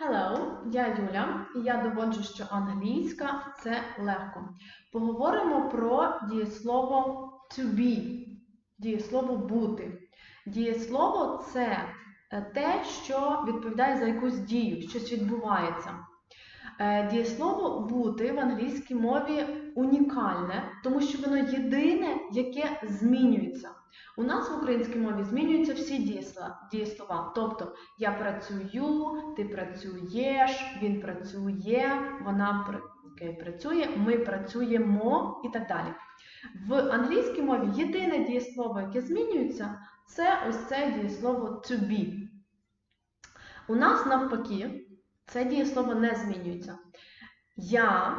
Hello, я Юля, і я доводжу, що англійська це легко. Поговоримо про дієслово to be, дієслово бути. Дієслово це е, те, що відповідає за якусь дію, щось відбувається. Е, Дієслово бути в англійській мові унікальне, тому що воно єдине, яке змінюється. У нас в українській мові змінюються всі дієслова, дієслова. Тобто я працюю, ти працюєш, він працює, вона працює, ми працюємо і так далі. В англійській мові єдине дієслово, яке змінюється, це ось це дієслово to be. У нас навпаки, це дієслово не змінюється. Я,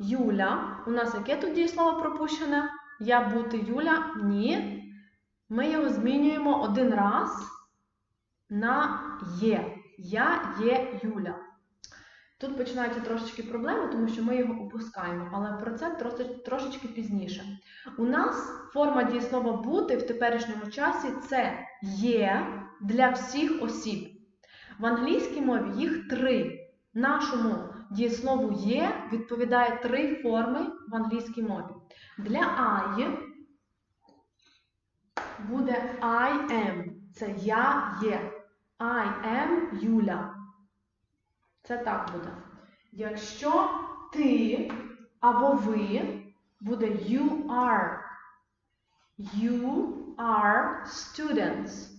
Юля, у нас яке тут дієслово пропущене? Я бути Юля? Ні. Ми його змінюємо один раз на є. Я є Юля. Тут починаються трошечки проблеми, тому що ми його опускаємо, але про це трошечки пізніше. У нас форма дієслова бути в теперішньому часі це є для всіх осіб. В англійській мові їх три. Нашому дієслову є відповідає три форми в англійській мові. Для I буде I am. Це я є. I am Юля. Це так буде. Якщо ти або ви, буде you are. You are students.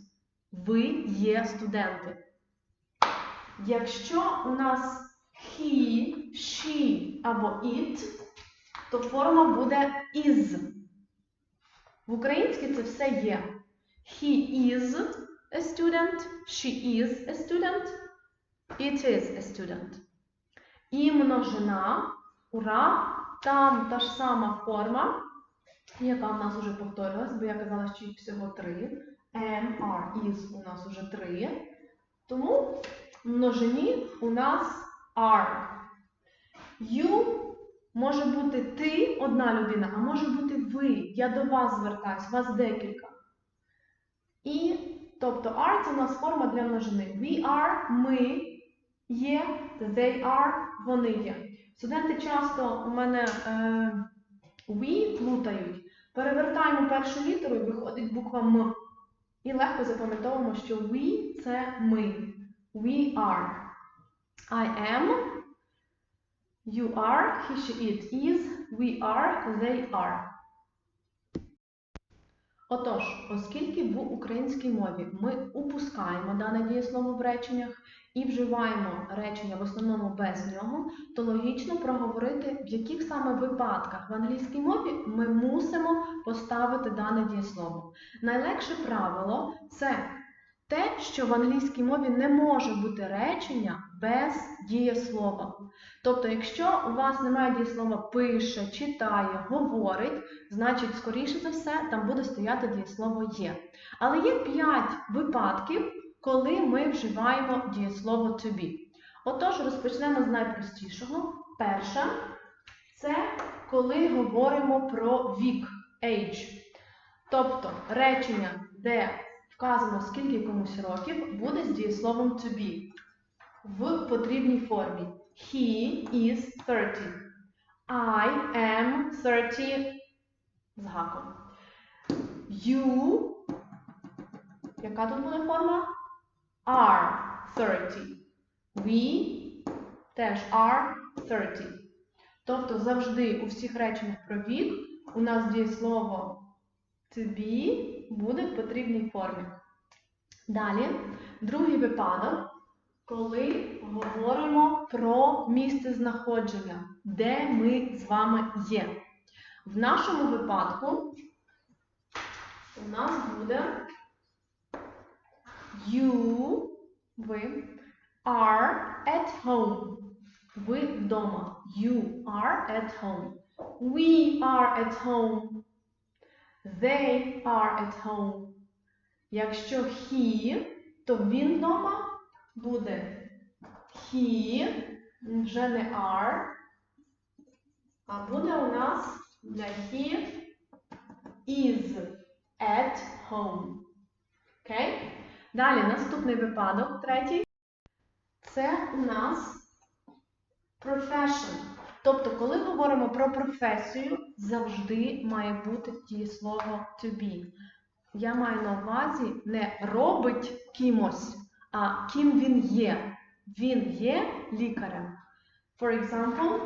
Ви є студенти. Якщо у нас he, she або it, то форма буде is. В українській це все є. He is a student, she is a student, it is a student. І множина, ура, там та ж сама форма, яка в нас вже повторилась, бо я казала, що їх всього три. Am, are, is у нас уже три. Тому в множині у нас are. You може бути ти одна людина, а може бути ви. Я до вас звертаюсь, вас декілька. І, тобто are це у нас форма для множини. We are, ми є, they are, вони є. Студенти часто у мене е, we плутають. Перевертаємо першу літеру і виходить буква М. І легко запам'ятовуємо, що we це ми. We are. I am. You are. He, she, it is. We are. They are. Отож, оскільки в українській мові ми упускаємо дане дієслово в реченнях і вживаємо речення в основному без нього, то логічно проговорити, в яких саме випадках в англійській мові ми мусимо поставити дане дієслово. Найлегше правило це те, що в англійській мові не може бути речення без дієслова. Тобто, якщо у вас немає дієслова пише, читає, говорить, значить, скоріше за все, там буде стояти дієслово є. Але є 5 випадків, коли ми вживаємо дієслово to be. Отож, розпочнемо з найпростішого. Перше це коли говоримо про вік, age. Тобто речення, де вказано скільки комусь років, буде з дієсловом to be в потрібній формі. He is 30. I am 30 з гаком. You, яка тут буде форма? Are 30. We теж are 30. Тобто завжди у всіх реченнях про вік у нас дієслово to be буде в потрібній формі. Далі, другий випадок, коли говоримо про місце знаходження, де ми з вами є. В нашому випадку у нас буде you, ви, are at home. Ви вдома. You are at home. We are at home. They are at home. Якщо he, то він вдома буде he, вже не are, а буде у нас для he is at home. Окей? Далі наступний випадок, третій. це у нас profession. Тобто, коли говоримо про професію, завжди має бути дієслово to be. Я маю на увазі не робить кимось, а ким він є. Він є лікарем. For example,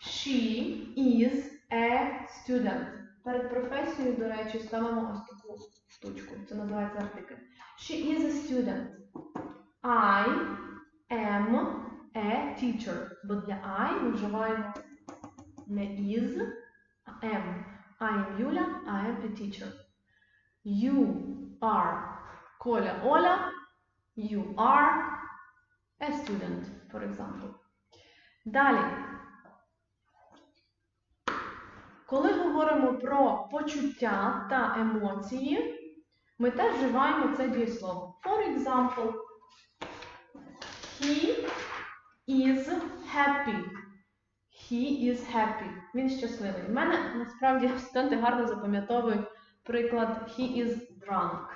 she is a student. Перед професією, до речі, ставимо ось таку штучку. Це називається артикль. She is a student. I am a teacher. Бо для I ми вживаємо не is, а am. I am Юля, I am a teacher. You are Коля Оля. You are a student, for example. Далі. Коли говоримо про почуття та емоції, ми теж вживаємо це дієслово. For example, he is happy. He is happy. Він щасливий. У мене насправді студенти гарно запам'ятовують приклад he is drunk.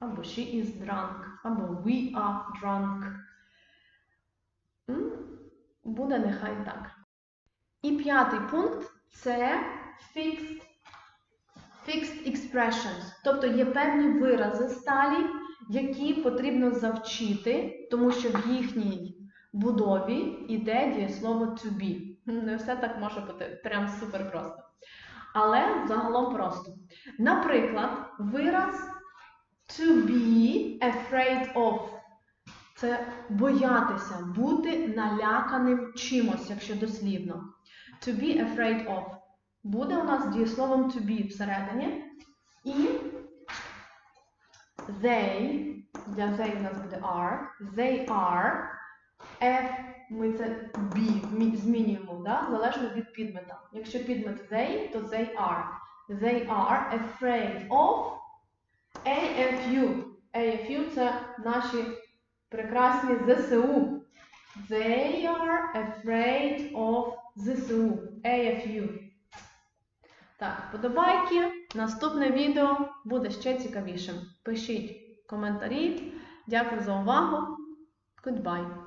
Або she is drunk, або we are drunk. Буде нехай так. І п'ятий пункт це fixed, fixed expressions. Тобто є певні вирази сталі, які потрібно завчити, тому що в їхній будові йде дієслово to be. Не все так може бути прям супер просто. Але загалом просто. Наприклад, вираз to be afraid of. Це боятися, бути наляканим чимось, якщо дослівно. To be afraid of. Буде у нас дієсловом to be всередині. І they, для they у нас буде are, they are, F ми це be змінюємо, да? залежно від підмета. Якщо підмет they, то they are. They are afraid of AFU. AFU це наші прекрасні ЗСУ. They are afraid of ЗСУ. AFU. Так, подобайки. Наступне відео буде ще цікавішим. Пишіть коментарі. Дякую за увагу. Goodbye.